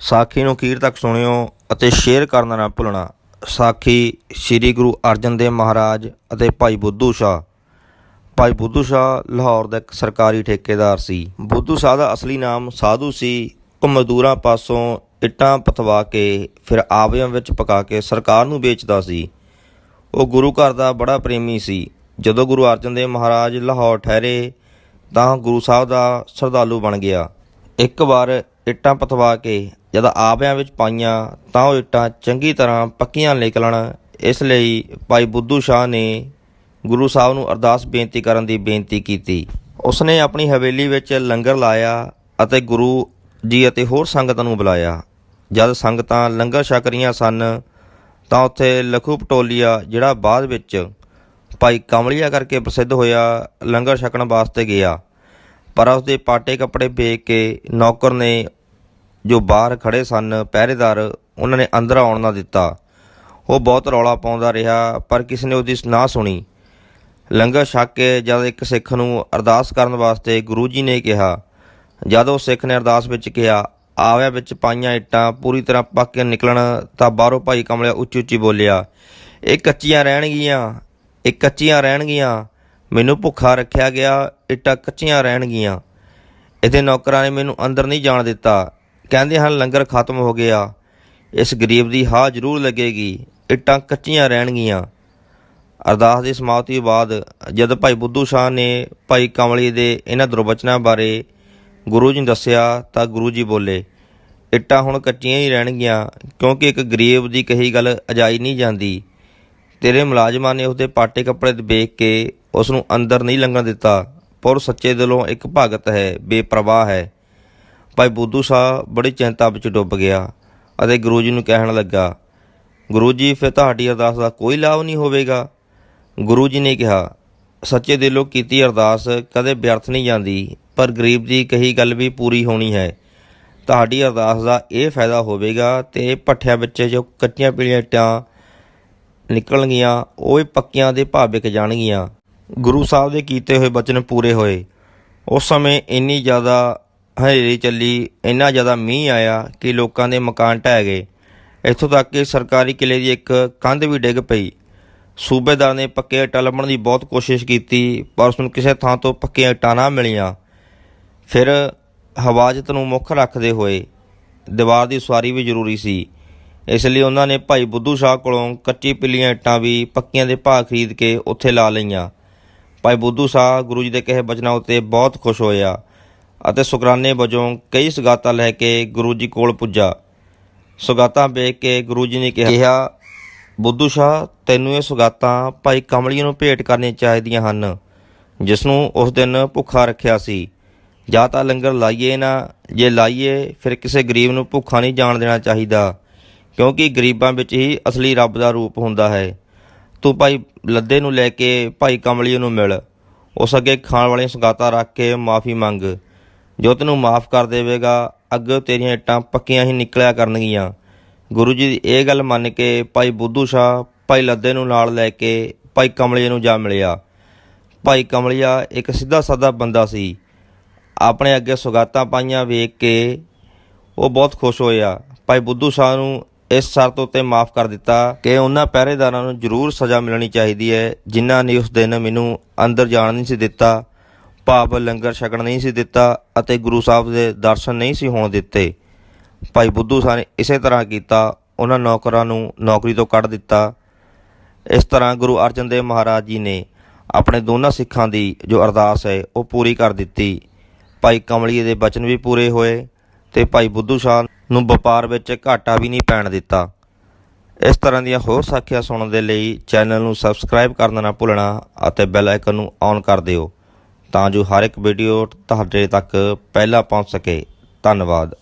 ਸਾਖੀ ਨੂੰ ਅਖੀਰ ਤੱਕ ਸੁਣਿਓ ਅਤੇ ਸ਼ੇਅਰ ਕਰਨਾ ਨਾ ਭੁੱਲਣਾ। ਸਾਖੀ ਸ੍ਰੀ ਗੁਰੂ ਅਰਜਨ ਦੇਵ ਮਹਾਰਾਜ ਅਤੇ ਭਾਈ ਬੁੱਧੂ ਸ਼ਾਹ। ਭਾਈ ਬੁੱਧੂ ਸ਼ਾਹ ਲਾਹੌਰ ਦਾ ਇੱਕ ਸਰਕਾਰੀ ਠੇਕੇਦਾਰ ਸੀ। ਬੁੱਧੂ ਸ਼ਾਹ ਦਾ ਅਸਲੀ ਨਾਮ ਸਾਧੂ ਸੀ। ਉਹ ਮਜ਼ਦੂਰਾਂ ਪਾਸੋਂ ਇੱਟਾਂ ਪਥਵਾ ਕੇ ਫਿਰ ਆਵਿਆਂ ਵਿੱਚ ਪਕਾ ਕੇ ਸਰਕਾਰ ਨੂੰ ਵੇਚਦਾ ਸੀ। ਉਹ ਗੁਰੂ ਘਰ ਦਾ ਬੜਾ ਪ੍ਰੇਮੀ ਸੀ। ਜਦੋਂ ਗੁਰੂ ਅਰਜਨ ਦੇਵ ਮਹਾਰਾਜ ਲਾਹੌਰ ਠਹਿਰੇ ਤਾਂ ਗੁਰੂ ਸਾਹਿਬ ਦਾ ਸ਼ਰਧਾਲੂ ਬਣ ਗਿਆ। ਇੱਕ ਵਾਰ ਇੱਟਾਂ ਪਥਵਾ ਕੇ ਜਦ ਆਵਿਆਂ ਵਿੱਚ ਪਾਈਆਂ, ਤਾਂ ਉਹ ਇੱਟਾਂ ਚੰਗੀ ਤਰ੍ਹਾਂ ਪੱਕੀਆਂ ਨਿਕਲਣ ਇਸ ਲਈ ਭਾਈ ਬੁੱਧੂ ਸ਼ਾਹ ਨੇ ਗੁਰੂ ਸਾਹਿਬ ਨੂੰ ਅਰਦਾਸ ਬੇਨਤੀ ਕਰਨ ਦੀ ਬੇਨਤੀ ਕੀਤੀ। ਉਸਨੇ ਆਪਣੀ ਹਵੇਲੀ ਵਿੱਚ ਲੰਗਰ ਲਾਇਆ ਅਤੇ ਗੁਰੂ ਜੀ ਅਤੇ ਹੋਰ ਸੰਗਤਾਂ ਨੂੰ ਬੁਲਾਇਆ। ਜਦ ਸੰਗਤਾਂ ਲੰਗਰ ਛਕ ਰਹੀਆਂ ਸਨ, ਤਾਂ ਉੱਥੇ ਲਖੂ ਪਟੋਲੀਆ, ਜਿਹੜਾ ਬਾਅਦ ਵਿੱਚ ਭਾਈ ਕਮਲੀਆ ਕਰਕੇ ਪ੍ਰਸਿੱਧ ਹੋਇਆ, ਲੰਗਰ ਛਕਣ ਵਾਸਤੇ ਗਿਆ। ਪਰ ਉਸਦੇ ਪਾਟੇ ਕੱਪੜੇ ਵੇਖ ਕੇ ਨੌਕਰ ਨੇ ਜੋ ਬਾਹਰ ਖੜੇ ਸਨ, ਪਹਿਰੇਦਾਰ ਉਹਨਾਂ ਨੇ ਅੰਦਰ ਆਉਣ ਨਾ ਦਿੱਤਾ। ਉਹ ਬਹੁਤ ਰੌਲਾ ਪਾਉਂਦਾ ਰਿਹਾ, ਪਰ ਕਿਸੇ ਨੇ ਉਹਦੀ ਨਾ ਸੁਣੀ। ਲੰਗਰ ਛਕ ਕੇ ਜਦ ਇੱਕ ਸਿੱਖ ਨੂੰ ਅਰਦਾਸ ਕਰਨ ਵਾਸਤੇ ਗੁਰੂ ਜੀ ਨੇ ਕਿਹਾ, ਜਦ ਉਹ ਸਿੱਖ ਨੇ ਅਰਦਾਸ ਵਿੱਚ ਕਿਹਾ, ਆਵਿਆ ਵਿੱਚ ਪਾਈਆਂ ਇੱਟਾਂ ਪੂਰੀ ਤਰ੍ਹਾਂ ਪੱਕ ਕੇ ਨਿਕਲਣ, ਤਾਂ ਬਾਹਰੋਂ ਭਾਈ ਕਮਲਿਆ ਉੱਚੀ ਉੱਚੀ ਬੋਲਿਆ, ਇਹ ਕੱਚੀਆਂ ਰਹਿਣਗੀਆਂ, ਇਹ ਕੱਚੀਆਂ ਰਹਿਣਗੀਆਂ। ਮੈਨੂੰ ਭੁੱਖਾ ਰੱਖਿਆ ਗਿਆ, ਇੱਟਾਂ ਕੱਚੀਆਂ ਰਹਿਣਗੀਆਂ। ਇਹਦੇ ਨੌਕਰਾਂ ਨੇ ਮੈਨੂੰ ਅੰਦਰ ਨਹੀਂ ਜਾਣ ਦਿੱਤਾ। ਕਹਿੰਦੇ ਹਨ, ਲੰਗਰ ਖਤਮ ਹੋ ਗਿਆ। ਇਸ ਗਰੀਬ ਦੀ ਹਾਂ ਜ਼ਰੂਰ ਲੱਗੇਗੀ। ਇੱਟਾਂ ਕੱਚੀਆਂ ਰਹਿਣਗੀਆਂ। ਅਰਦਾਸ ਦੀ ਸਮਾਪਤੀ ਬਾਅਦ ਜਦ ਭਾਈ ਬੁੱਧੂ ਸ਼ਾਹ ਨੇ ਭਾਈ ਕਮਲੀ ਦੇ ਇਹਨਾਂ ਦੁਰਵਚਨਾਂ ਬਾਰੇ ਗੁਰੂ ਜੀ ਨੂੰ ਦੱਸਿਆ, ਤਾਂ ਗੁਰੂ ਜੀ ਬੋਲੇ, ਇੱਟਾਂ ਹੁਣ ਕੱਚੀਆਂ ਹੀ ਰਹਿਣਗੀਆਂ, ਕਿਉਂਕਿ ਇੱਕ ਗਰੀਬ ਦੀ ਕਹੀ ਗੱਲ ਅਜਾਈ ਨਹੀਂ ਜਾਂਦੀ। ਤੇਰੇ ਮੁਲਾਜ਼ਮਾਂ ਨੇ ਉਸਦੇ ਪਾਟੇ ਕੱਪੜੇ ਵੇਖ ਕੇ ਉਸ ਨੂੰ ਅੰਦਰ ਨਹੀਂ ਲੰਘਣ ਦਿੱਤਾ, ਪਰ ਸੱਚੇ ਦਿਲੋਂ ਇੱਕ ਭਗਤ ਹੈ, ਬੇਪਰਵਾਹ ਹੈ। ਭਾਈ ਬੁੱਧੂ ਸ਼ਾਹ ਬੜੀ ਚਿੰਤਾ ਵਿੱਚ ਡੁੱਬ ਗਿਆ ਅਤੇ ਗੁਰੂ ਜੀ ਨੂੰ ਕਹਿਣ ਲੱਗਾ, ਗੁਰੂ ਜੀ, ਫਿਰ ਤੁਹਾਡੀ ਅਰਦਾਸ ਦਾ ਕੋਈ ਲਾਭ ਨਹੀਂ ਹੋਵੇਗਾ। ਗੁਰੂ ਜੀ ਨੇ ਕਿਹਾ, ਸੱਚੇ ਦਿਲੋਂ ਕੀਤੀ ਅਰਦਾਸ ਕਦੇ ਵਿਅਰਥ ਨਹੀਂ ਜਾਂਦੀ, ਪਰ ਗਰੀਬ ਦੀ ਕਹੀ ਗੱਲ ਵੀ ਪੂਰੀ ਹੋਣੀ ਹੈ। ਤੁਹਾਡੀ ਅਰਦਾਸ ਦਾ ਇਹ ਫਾਇਦਾ ਹੋਵੇਗਾ ਤੇ ਭੱਠਿਆਂ ਵਿੱਚ ਜੋ ਕੱਚੀਆਂ ਪੀਲੀਆਂ ਇੱਟਾਂ ਨਿਕਲਣਗੀਆਂ, ਉਹ ਵੀ ਪੱਕਿਆਂ ਦੇ ਭਾਅ ਵਿਕ ਜਾਣਗੀਆਂ। ਗੁਰੂ ਸਾਹਿਬ ਦੇ ਕੀਤੇ ਹੋਏ ਬਚਨ ਪੂਰੇ ਹੋਏ। ਉਸ ਸਮੇਂ ਇੰਨੀ ਜ਼ਿਆਦਾ ਹਨੇਰੀ ਚੱਲੀ, ਇੰਨਾ ਜ਼ਿਆਦਾ ਮੀਂਹ ਆਇਆ ਕਿ ਲੋਕਾਂ ਦੇ ਮਕਾਨ ਢਹਿ ਗਏ। ਇੱਥੋਂ ਤੱਕ ਕਿ ਸਰਕਾਰੀ ਕਿਲੇ ਦੀ ਇੱਕ ਕੰਧ ਵੀ ਡਿੱਗ ਪਈ। ਸੂਬੇਦਾਰ ਨੇ ਪੱਕੇ ਇੱਟਾਂ ਲੱਭਣ ਦੀ ਬਹੁਤ ਕੋਸ਼ਿਸ਼ ਕੀਤੀ, ਪਰ ਉਸ ਨੂੰ ਕਿਸੇ ਥਾਂ ਤੋਂ ਪੱਕੀਆਂ ਇੱਟਾਂ ਨਾ ਮਿਲੀਆਂ। ਫਿਰ ਹਵਾਜਤ ਨੂੰ ਮੁੱਖ ਰੱਖਦੇ ਹੋਏ ਦੀਵਾਰ ਦੀ ਸਵਾਰੀ ਵੀ ਜ਼ਰੂਰੀ ਸੀ। ਇਸ ਲਈ ਉਹਨਾਂ ਨੇ ਭਾਈ ਬੁੱਧੂ ਸ਼ਾਹ ਕੋਲੋਂ ਕੱਚੀ ਪਿੱਲੀਆਂ ਇੱਟਾਂ ਵੀ ਪੱਕੀਆਂ ਦੇ ਭਾਅ ਖਰੀਦ ਕੇ ਉੱਥੇ ਲਾ ਲਈਆਂ। ਭਾਈ ਬੁੱਧੂ ਸ਼ਾਹ ਗੁਰੂ ਜੀ ਦੇ ਕਹੇ ਬਚਨਾਂ ਉੱਤੇ ਬਹੁਤ ਖੁਸ਼ ਹੋਇਆ। ਅਤੇ ਸ਼ੁਕਰਾਨੇ ਵਜੋਂ ਕਈ ਸੁਗਾਤਾਂ ਲੈ ਕੇ ਗੁਰੂ ਜੀ ਕੋਲ ਪੁੱਜਾ। ਸੁਗਾਤਾਂ ਵੇਖ ਕੇ ਗੁਰੂ ਜੀ ਨੇ ਕਿਹਾ ਬੁੱਧੂ ਸ਼ਾਹ, ਤੈਨੂੰ ਇਹ ਸੁਗਾਤਾਂ ਭਾਈ ਕਮਲੀ ਨੂੰ ਭੇਟ ਕਰਨੀਆਂ ਚਾਹੀਦੀਆਂ ਹਨ ਜਿਸ ਨੂੰ ਉਸ ਦਿਨ ਭੁੱਖਾ ਰੱਖਿਆ ਸੀ। ਜਾਂ ਤਾਂ ਲੰਗਰ ਲਾਈਏ ਨਾ, ਜੇ ਲਾਈਏ, ਫਿਰ ਕਿਸੇ ਗਰੀਬ ਨੂੰ ਭੁੱਖਾ ਨਹੀਂ ਜਾਣ ਦੇਣਾ ਚਾਹੀਦਾ, ਕਿਉਂਕਿ ਗਰੀਬਾਂ ਵਿੱਚ ਹੀ ਅਸਲੀ ਰੱਬ ਦਾ ਰੂਪ ਹੁੰਦਾ ਹੈ। ਤੂੰ ਭਾਈ ਲੱਦੇ ਨੂੰ ਲੈ ਕੇ ਭਾਈ ਕਮਲੀਏ ਨੂੰ ਮਿਲ, ਉਸ ਅੱਗੇ ਖਾਣ ਵਾਲੀਆਂ ਸੁਗਾਤਾਂ ਰੱਖ ਕੇ ਮਾਫੀ ਮੰਗ। ਜੋ ਤੈਨੂੰ ਮਾਫ ਕਰ ਦੇਵੇਗਾ, ਅੱਗੇ ਤੇਰੀਆਂ ਇੱਟਾਂ ਪੱਕੀਆਂ ਹੀ ਨਿਕਲਿਆ ਕਰਨਗੀਆਂ। ਗੁਰੂ ਜੀ ਦੀ ਇਹ ਗੱਲ ਮੰਨ ਕੇ ਭਾਈ ਬੁੱਧੂ ਸ਼ਾਹ, ਭਾਈ ਲੱਦੇ ਨੂੰ ਨਾਲ ਲੈ ਕੇ ਭਾਈ ਕਮਲੀਏ ਨੂੰ ਜਾ ਮਿਲਿਆ। ਭਾਈ ਕਮਲੀਆ ਇੱਕ ਸਿੱਧਾ ਸਾਦਾ ਬੰਦਾ ਸੀ। ਆਪਣੇ ਅੱਗੇ ਸੁਗਾਤਾਂ ਪਾਈਆਂ ਵੇਖ ਕੇ ਉਹ ਬਹੁਤ ਖੁਸ਼ ਹੋਇਆ। ਭਾਈ ਬੁੱਧੂ ਸ਼ਾਹ ਨੂੰ ਇਸ ਸ਼ਰਤ ਉੱਤੇ ਮਾਫ ਕਰ ਦਿੱਤਾ ਕਿ ਉਹਨਾਂ ਪਹਿਰੇਦਾਰਾਂ ਨੂੰ ਜ਼ਰੂਰ ਸਜ਼ਾ ਮਿਲਣੀ ਚਾਹੀਦੀ ਹੈ, ਜਿਨ੍ਹਾਂ ਨੇ ਉਸ ਦਿਨ ਮੈਨੂੰ ਅੰਦਰ ਜਾਣ ਨਹੀਂ ਸੀ ਦਿੱਤਾ। ਭਾਵ ਲੰਗਰ ਛਕਣ ਨਹੀਂ ਸੀ ਦਿੱਤਾ ਅਤੇ ਗੁਰੂ ਸਾਹਿਬ ਦੇ ਦਰਸ਼ਨ ਨਹੀਂ ਸੀ ਹੋਣ ਦਿੱਤੇ। ਭਾਈ ਬੁੱਧੂ ਸ਼ਾਹ ਨੇ ਇਸੇ ਤਰ੍ਹਾਂ ਕੀਤਾ। ਉਹਨਾਂ ਨੌਕਰਾਂ ਨੂੰ ਨੌਕਰੀ ਤੋਂ ਕੱਢ ਦਿੱਤਾ। ਇਸ ਤਰ੍ਹਾਂ ਗੁਰੂ ਅਰਜਨ ਦੇਵ ਮਹਾਰਾਜ ਜੀ ਨੇ ਆਪਣੇ ਦੋਨਾਂ ਸਿੱਖਾਂ ਦੀ ਜੋ ਅਰਦਾਸ ਹੈ, ਉਹ ਪੂਰੀ ਕਰ ਦਿੱਤੀ। ਭਾਈ ਕਮਲੀਏ ਦੇ ਬਚਨ ਵੀ ਪੂਰੇ ਹੋਏ ਤੇ ਭਾਈ ਬੁੱਧੂ ਸ਼ਾਹ ਨੂੰ ਵਪਾਰ ਵਿੱਚ ਘਾਟਾ ਵੀ ਨਹੀਂ ਪੈਣ ਦਿੱਤਾ। ਇਸ ਤਰ੍ਹਾਂ ਦੀਆਂ ਹੋਰ ਸਾਖੀਆਂ ਸੁਣਨ ਦੇ ਲਈ ਚੈਨਲ ਨੂੰ ਸਬਸਕ੍ਰਾਈਬ ਕਰਨਾ ਨਾ ਭੁੱਲਣਾ ਅਤੇ ਬੈਲ ਆਈਕਨ ਨੂੰ ਔਨ ਕਰ ਦਿਓ। ਤਾਂ ਜੋ ਹਰ ਇੱਕ ਵੀਡੀਓ ਤੁਹਾਡੇ ਤੱਕ ਪਹਿਲਾਂ ਪਹੁੰਚ ਸਕੇ। ਧੰਨਵਾਦ।